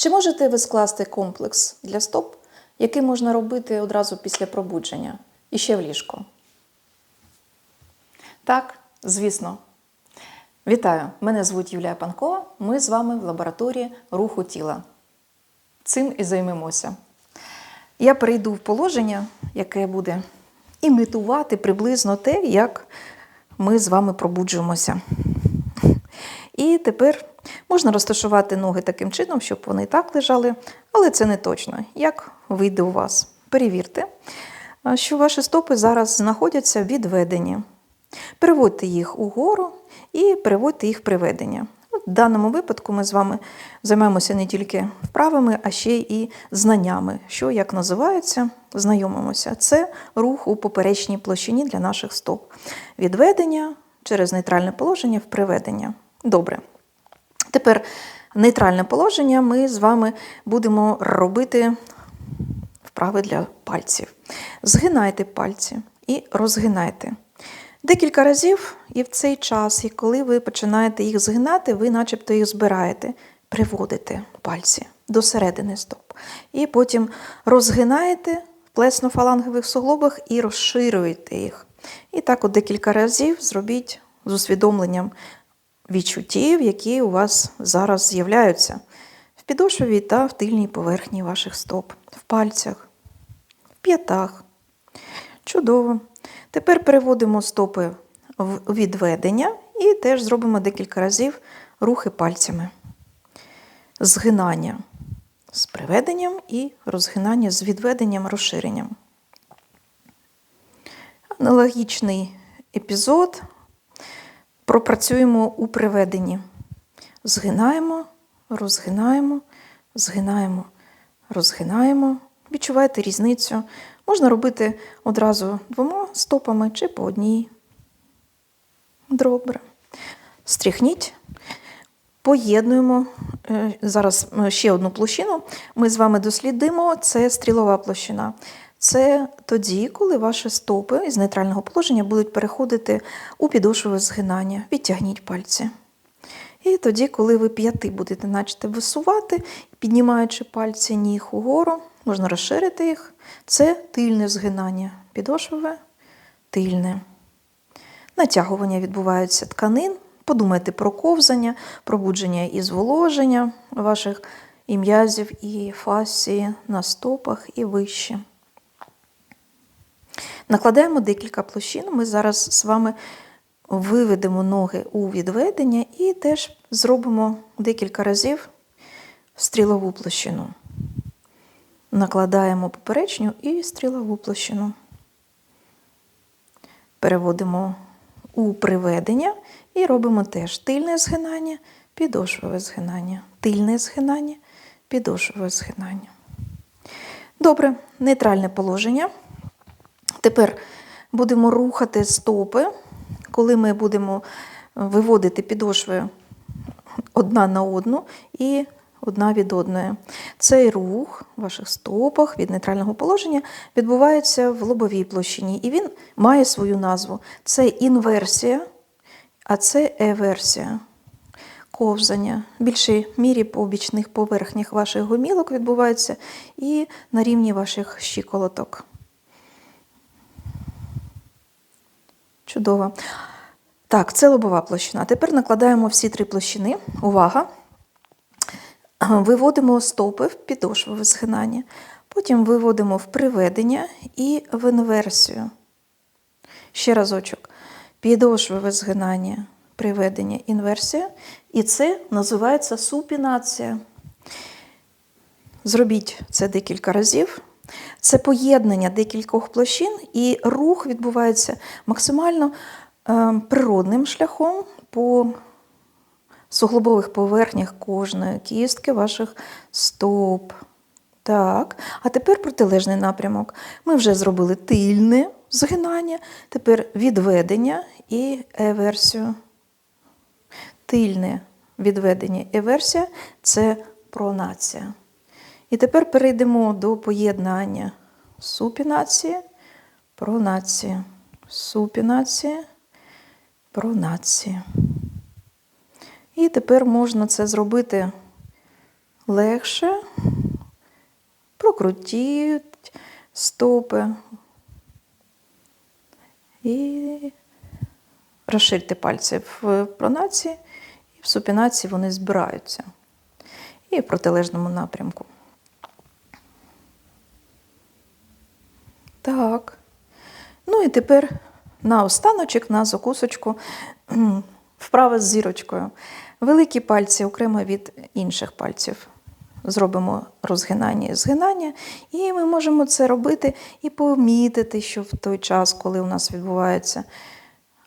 Чи можете ви скласти комплекс для стоп, який можна робити одразу після пробудження і ще в ліжко? Так, звісно. Вітаю! Мене звуть Юлія Панкова. Ми з вами в лабораторії руху тіла. Цим і займемося. Я перейду в положення, яке буде імітувати приблизно те, як ми з вами пробуджуємося. І тепер можна розташувати ноги таким чином, щоб вони так лежали, але це не точно. Як вийде у вас? Перевірте, що ваші стопи зараз знаходяться відведені. Переводьте їх угору і переводьте їх приведення. В даному випадку ми з вами займаємося не тільки вправами, а ще і знаннями, що як називається, знайомимося. Це рух у поперечній площині для наших стоп. Відведення через нейтральне положення в приведення. Добре. Тепер нейтральне положення ми з вами будемо робити вправи для пальців. Згинайте пальці і розгинайте. Декілька разів, і в цей час, і коли ви починаєте їх згинати, ви начебто їх збираєте, приводите пальці до середини стоп. І потім розгинаєте в плесно-фалангових суглобах і розширюєте їх. І так от декілька разів зробіть з усвідомленням відчуттів, які у вас зараз з'являються в підошві та в тильній поверхні ваших стоп, в пальцях, в п'ятах. Чудово. Тепер переводимо стопи в відведення і теж зробимо декілька разів рухи пальцями. Згинання з приведенням і розгинання з відведенням, розширенням. Аналогічний епізод пропрацюємо у приведенні. Згинаємо, розгинаємо, згинаємо, розгинаємо. Відчуваєте різницю. Можна робити одразу двома стопами чи по одній. Добре. Стряхніть. Поєднуємо е, зараз е, ще одну площину. Ми з вами дослідимо, це стрілова площина. Це тоді, коли ваші стопи із нейтрального положення будуть переходити у підошвове згинання. Відтягніть пальці. І тоді, коли ви п'яти будете начати висувати, піднімаючи пальці ніг угору, можна розширити їх. Це тильне згинання. Підошвове, тильне. Натягування відбуваються тканин. Подумайте про ковзання, пробудження і зволоження ваших і м'язів, і фасції на стопах і вище. Накладаємо декілька площин. Ми зараз з вами виведемо ноги у відведення і теж зробимо декілька разів стрілову площину. Накладаємо поперечню і стрілову площину. Переводимо у приведення і робимо теж тильне згинання, підошвове згинання, тильне згинання, підошвове згинання. Добре, нейтральне положення. Тепер будемо рухати стопи, коли ми будемо виводити підошви одна на одну і одна від одної. Цей рух в ваших стопах від нейтрального положення відбувається в лобовій площині, і він має свою назву. Це інверсія, а це еверсія. Ковзання. В більшій мірі по бічних поверхнях ваших гомілок відбувається і на рівні ваших щиколоток. Чудово. Так, це лобова площина. Тепер накладаємо всі три площини. Увага! Виводимо стопи в підошвове згинання. Потім виводимо в приведення і в інверсію. Ще разочок. Підошвове згинання, приведення, інверсія. І це називається супінація. Зробіть це декілька разів. Це поєднання декількох площин, і рух відбувається максимально е, природним шляхом по суглобових поверхнях кожної кістки ваших стоп. Так, а тепер протилежний напрямок. Ми вже зробили тильне згинання, тепер відведення і еверсію. Тильне відведення еверсія це пронація. І тепер перейдемо до поєднання супінації, пронації, супінації, пронації. І тепер можна це зробити легше. Прокрутіть стопи. І розширте пальці в пронації, і в супінації вони збираються. І в протилежному напрямку. Так. Ну і тепер на останочок, на закусочку, вправа з зірочкою. Великі пальці окремо від інших пальців. Зробимо розгинання і згинання, і ми можемо це робити і помітити, що в той час, коли у нас відбуваються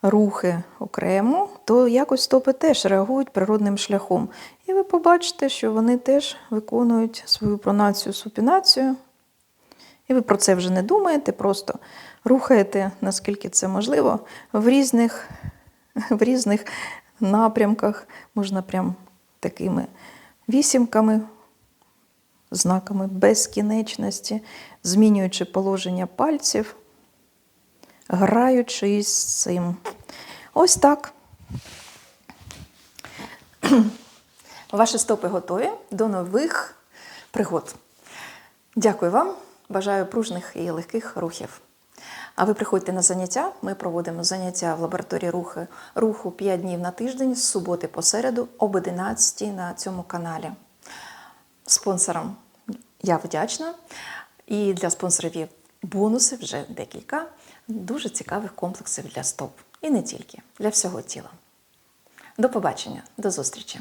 рухи окремо, то якось стопи теж реагують природним шляхом. І ви побачите, що вони теж виконують свою пронацію, супінацію. І ви про це вже не думаєте, просто рухаєте, наскільки це можливо, в різних, в різних напрямках. Можна прям такими вісімками, знаками безкінечності, змінюючи положення пальців, граючи із цим. Ось так. Ваші стопи готові до нових пригод. Дякую вам. Бажаю пружних і легких рухів. А ви приходьте на заняття. Ми проводимо заняття в лабораторії рухи, руху 5 днів на тиждень з суботи по середу об 11 на цьому каналі. Спонсорам я вдячна. І для спонсорів є бонуси вже декілька дуже цікавих комплексів для стоп. І не тільки, для всього тіла. До побачення, до зустрічі!